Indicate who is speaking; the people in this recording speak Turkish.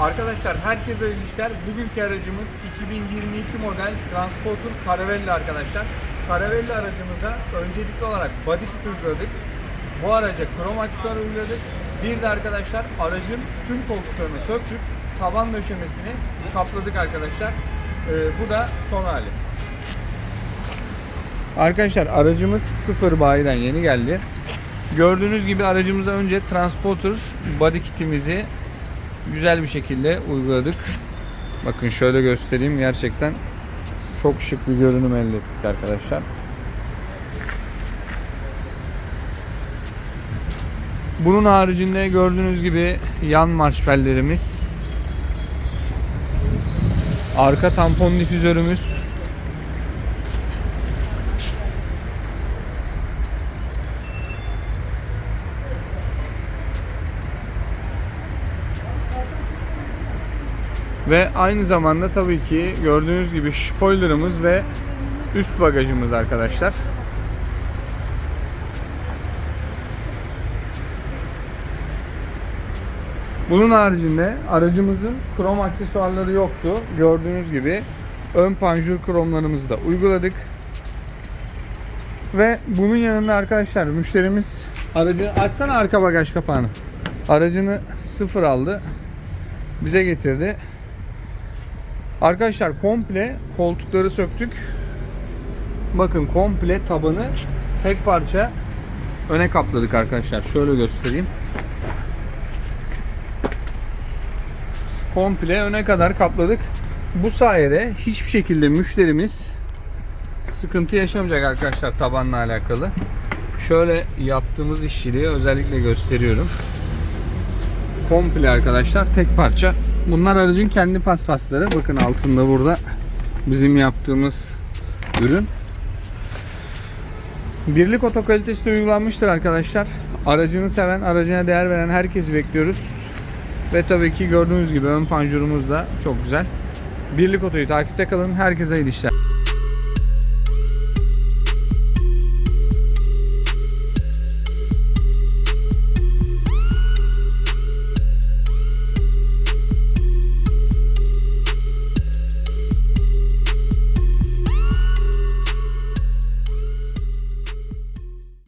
Speaker 1: Arkadaşlar herkese hayırlı işler. Bugünkü aracımız 2022 model Transporter Caravelle arkadaşlar. Caravelle aracımıza öncelikli olarak body kit uyguladık. Bu araca krom aksesuar uyguladık. Bir de arkadaşlar aracın tüm koltuklarını söktük. Taban döşemesini kapladık arkadaşlar. Ee, bu da son hali. Arkadaşlar aracımız sıfır bayiden yeni geldi. Gördüğünüz gibi aracımıza önce Transporter body kitimizi güzel bir şekilde uyguladık. Bakın şöyle göstereyim. Gerçekten çok şık bir görünüm elde ettik arkadaşlar. Bunun haricinde gördüğünüz gibi yan marşpellerimiz, arka tampon difüzörümüz, Ve aynı zamanda tabii ki gördüğünüz gibi spoilerımız ve üst bagajımız arkadaşlar. Bunun haricinde aracımızın krom aksesuarları yoktu. Gördüğünüz gibi ön panjur kromlarımızı da uyguladık. Ve bunun yanında arkadaşlar müşterimiz aracı açsana arka bagaj kapağını. Aracını sıfır aldı. Bize getirdi. Arkadaşlar komple koltukları söktük. Bakın komple tabanı tek parça öne kapladık arkadaşlar. Şöyle göstereyim. Komple öne kadar kapladık. Bu sayede hiçbir şekilde müşterimiz sıkıntı yaşamayacak arkadaşlar tabanla alakalı. Şöyle yaptığımız işçiliği özellikle gösteriyorum. Komple arkadaşlar tek parça Bunlar aracın kendi paspasları. Bakın altında burada bizim yaptığımız ürün. Birlik oto kalitesi de uygulanmıştır arkadaşlar. Aracını seven, aracına değer veren herkesi bekliyoruz. Ve tabii ki gördüğünüz gibi ön panjurumuz da çok güzel. Birlik otoyu takipte kalın. Herkese iyi işler.